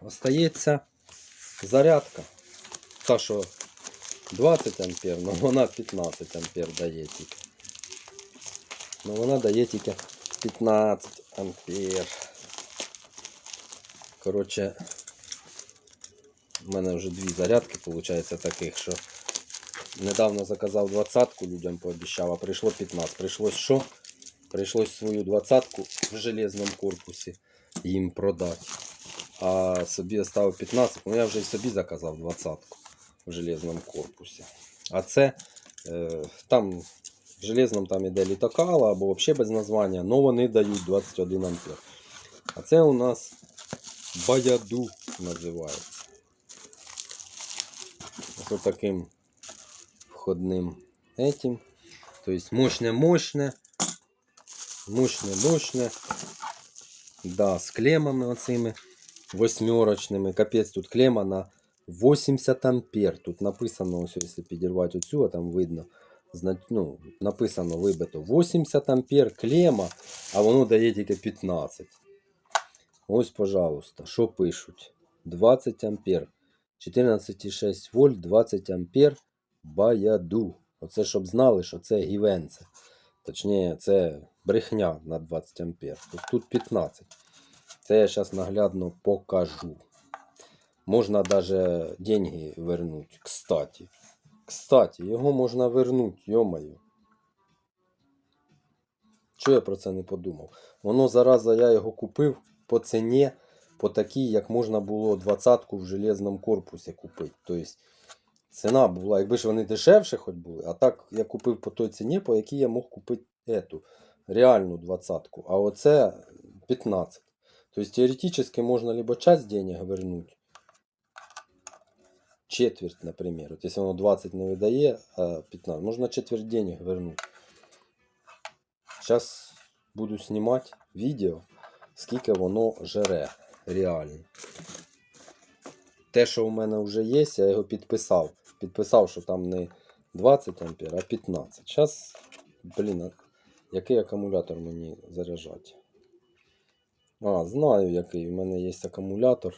остається зарядка. Та, що 20 ампер, але вона 15 ампер дає тільки. Ну вона дає тільки 15 ампер. Коротше, в мене вже дві зарядки, виходить, таких, що недавно заказав 20-ку, людям пообіцяв, а прийшло 15. Прийшлось що? Прийшлось свою 20-ку в железному корпусі їм продати. А собі оставив 15, ну я вже і собі заказав 20-ку в железному корпусі. А це е, там в железному там іде літокала або взагалі без названня, але вони дають 21 ампер. А це у нас Баяду називається. Ось таким входним этим. То есть мощне-мощне. Мощне-мощне. Да, з клемами оцими восьмерочними. Капець, тут клема на 80 ампер. Тут написано, ось, якщо підірвати оцю, а там видно. Ну, написано вибито 80 ампер клема, а воно дає тільки 15. Ось, пожалуйста, що пишуть? 20 ампер. 14,6 вольт, 20 ампер. Баяду. Оце щоб знали, що це гівенце. Точніше, це брехня на 20 ампер. Тут 15. Це я зараз наглядно покажу. Можна даже деньги вернуть. Кстати. Кстати, його можна вернуть, йомаю. Чого я про це не подумав? Воно зараза я його купив по ціні, по такій, як можна було 20-ку в железному корпусі купити. Тобто ціна була, якби ж вони дешевше хоч були, а так я купив по той ціні, по якій я мог купити ету, реальну 20-ку. А оце 15. Тобто теоретично можна либо часть денег вернуть, четверть, например. Вот если оно 20 не выдає, а 15, можно четверть денег вернуть. Сейчас буду снимать відео, скільки воно жере реально. Те, що у мене вже є, я його підписав. Підписав, що там не 20 ампер, а 15. Зараз, блін, а який акумулятор мені заряджати? А, знаю, який. У мене є акумулятор.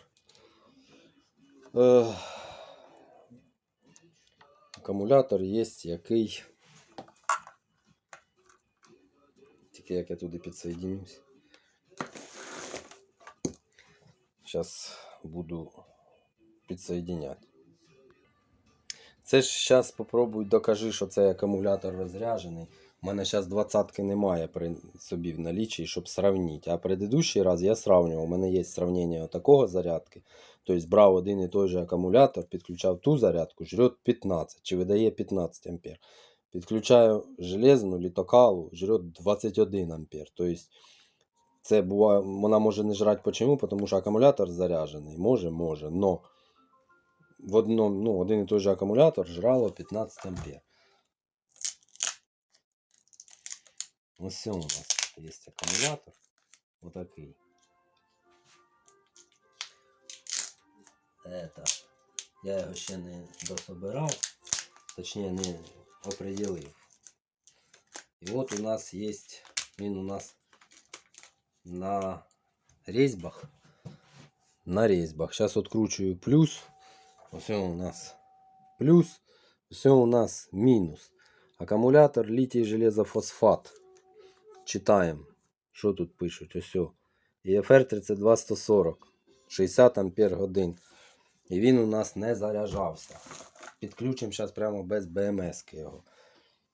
Е, акумулятор є який. Тільки як я туди підсоединюсь. Зараз буду підсоединяти. Це ж зараз спробуй докажи, що цей акумулятор розряджений. У мене зараз двадцятки немає при собі в налічі, щоб сравнити. А предыдущий раз я сравнював. У мене є сравнення такого зарядки. Тобто брав один і той же акумулятор, підключав ту зарядку, жрет 15 чи видає 15 ампер. Підключаю железну літокалу, жрет 21 ампер. Тобто це буває, вона може не жрати почему, тому що акумулятор заряджений. Може, може, но в одному, ну, один і той же акумулятор жрало 15 ампер. Ось у нас є акумулятор. Отакий. Это. Я його ще не дособирав, точніше не определив. І от у нас є, він у нас на резьбах. На резьбах. Сейчас откручиваю плюс. Все у нас плюс. Все у нас минус. Аккумулятор литий железофосфат. Читаем. Що тут пишуть? Ось. EFR 32140. 60 ампер годин. І він у нас не заряджався. Підключимо зараз прямо без БМС його.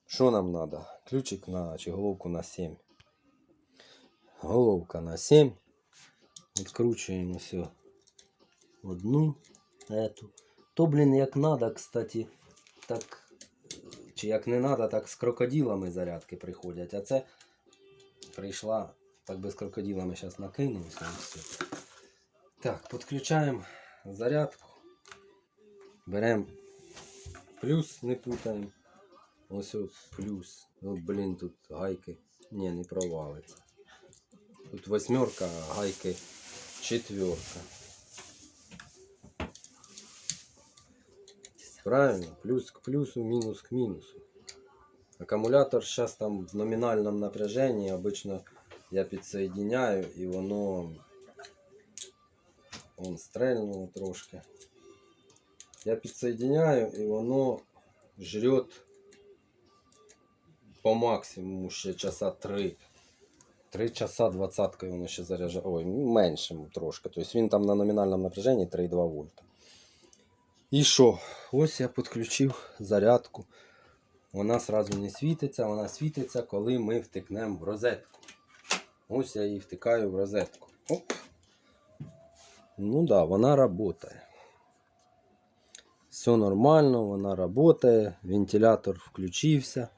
Що нам треба? Ключик на чи головку на 7. Головка на 7. Відкручуємо все. Одну. Эту. То, блін, як надо, кстати, так. Чи як не надо, так з крокодилами зарядки приходять. А це прийшла, так би з крокодилами зараз накинулися. Так, підключаємо зарядку. Беремо плюс, не путаємо. Ось от плюс. О, блін, тут гайки. Ні, не провалиться. Тут восьмерка, а гайки четверка. Правильно? Плюс к плюсу, минус к минусу. Аккумулятор сейчас там в номинальном напряжении. Обычно я подсоединяю и воно, Вон стрельнуло трошки. Я підсоединяю і воно жрет по максимуму ще часа 3. 3 часа 20 воно ще заряджає. Ой, менше трошки. Тобто він там на номінальному напряженні 3,2 вольта. І що? Ось я підключив зарядку. Вона сразу не світиться, вона світиться, коли ми втикнемо в розетку. Ось я її втикаю в розетку. Оп. Ну да, вона работає. Все нормально, вона работає. Вентилятор включився.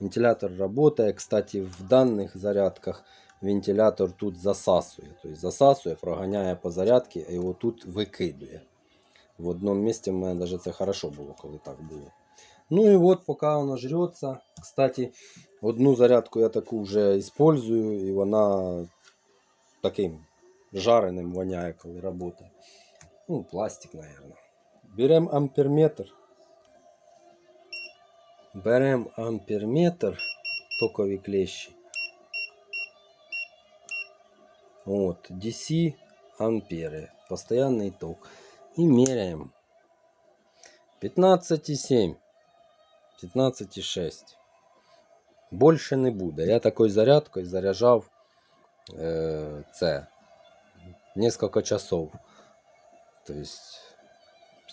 Вентилятор работає. Кстати, в даних зарядках вентилятор тут засасує. Тобто засасує, проганяє по зарядці, а його тут викидує. В одному місці в мене навіть це хорошо було, коли так було. Ну і от поки воно жрется. Кстати, одну зарядку я таку вже использую, і вона таким жареним воняє, коли працює. Ну, пластик, наверное. Берем амперметр. Берем амперметр, токові клещі. От, DC ампери, постоянний ток. І меряємо. 15,7. 15,6. Більше не буде. Я такою зарядкою заряджав е, це несколько часов. То есть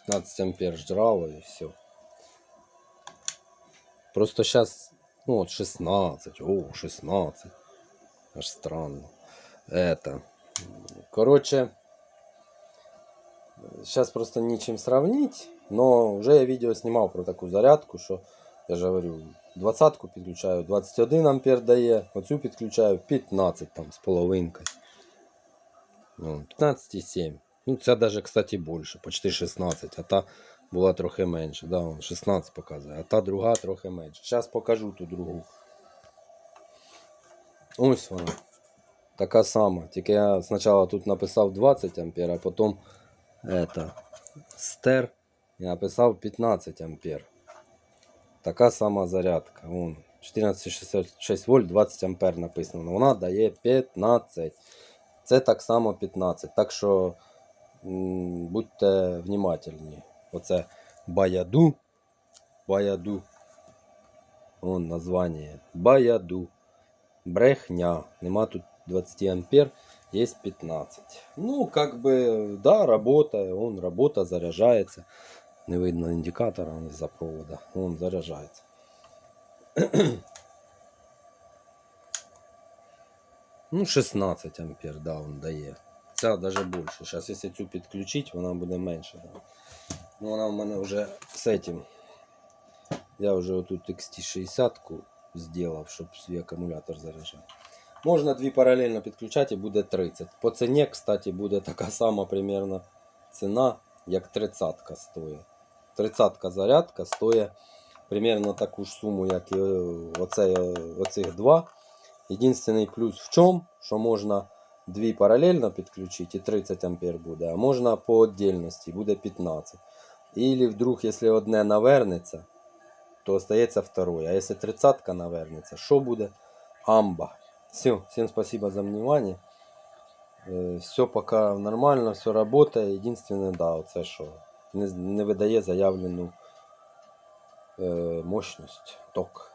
15 ампер жрало и все. Просто сейчас, ну вот 16, о, 16. Аж странно. Это. Короче, сейчас просто нечем сравнить, но уже я видео снимал про такую зарядку, что я же говорю, 20 підключаю, 21 ампер дає, оцю підключаю 15 там з половинкою. Ну, 15,7. Ну, це даже, кстати, більше, почти 16, а та була трохи менше. Да, вон 16 показує, а та друга трохи менше. Зараз покажу ту другу. Ось вона. Така сама. Тільки я спочатку тут написав 20 ампер, а потім это, стер і написав 15 ампер. Така сама зарядка. Вон, 1466 вольт, 20 ампер написано. Вона дає 15. Це так само 15. Так що будьте внимательні. Оце Баяду. Баяду. Вон названня. Баяду. Брехня. Нема тут 20 ампер. Є 15. Ну, как бы, да, работает. Он работа, заряджається. Не видно індикатора из-за провода. Он заряджається. ну, 16 ампер, да, он дає. Ця даже більше. Зараз, якщо цю підключити, вона буде менше. Да. Ну, вона в мене вже з этим. Я вже отут XT60 зробив, щоб свій акумулятор заряджати. Можна дві паралельно підключати і буде 30. По ціні, кстати, буде така сама примерно ціна, як 30 стоїть. 30 зарядка стоїть примерно таку ж суму, як і оце, оцих два. Єдиний плюс в чому, що можна дві паралельно підключити і 30 ампер буде, а можна по отдельності буде 15. Или вдруг, якщо одне навернеться, то остається второе. А якщо 30 навернеться, що буде? Амба. Все, всем спасибо за внимание. Все пока нормально, все работает. Единственное, да, оце що не, не видає заявлену е, мощність, ток.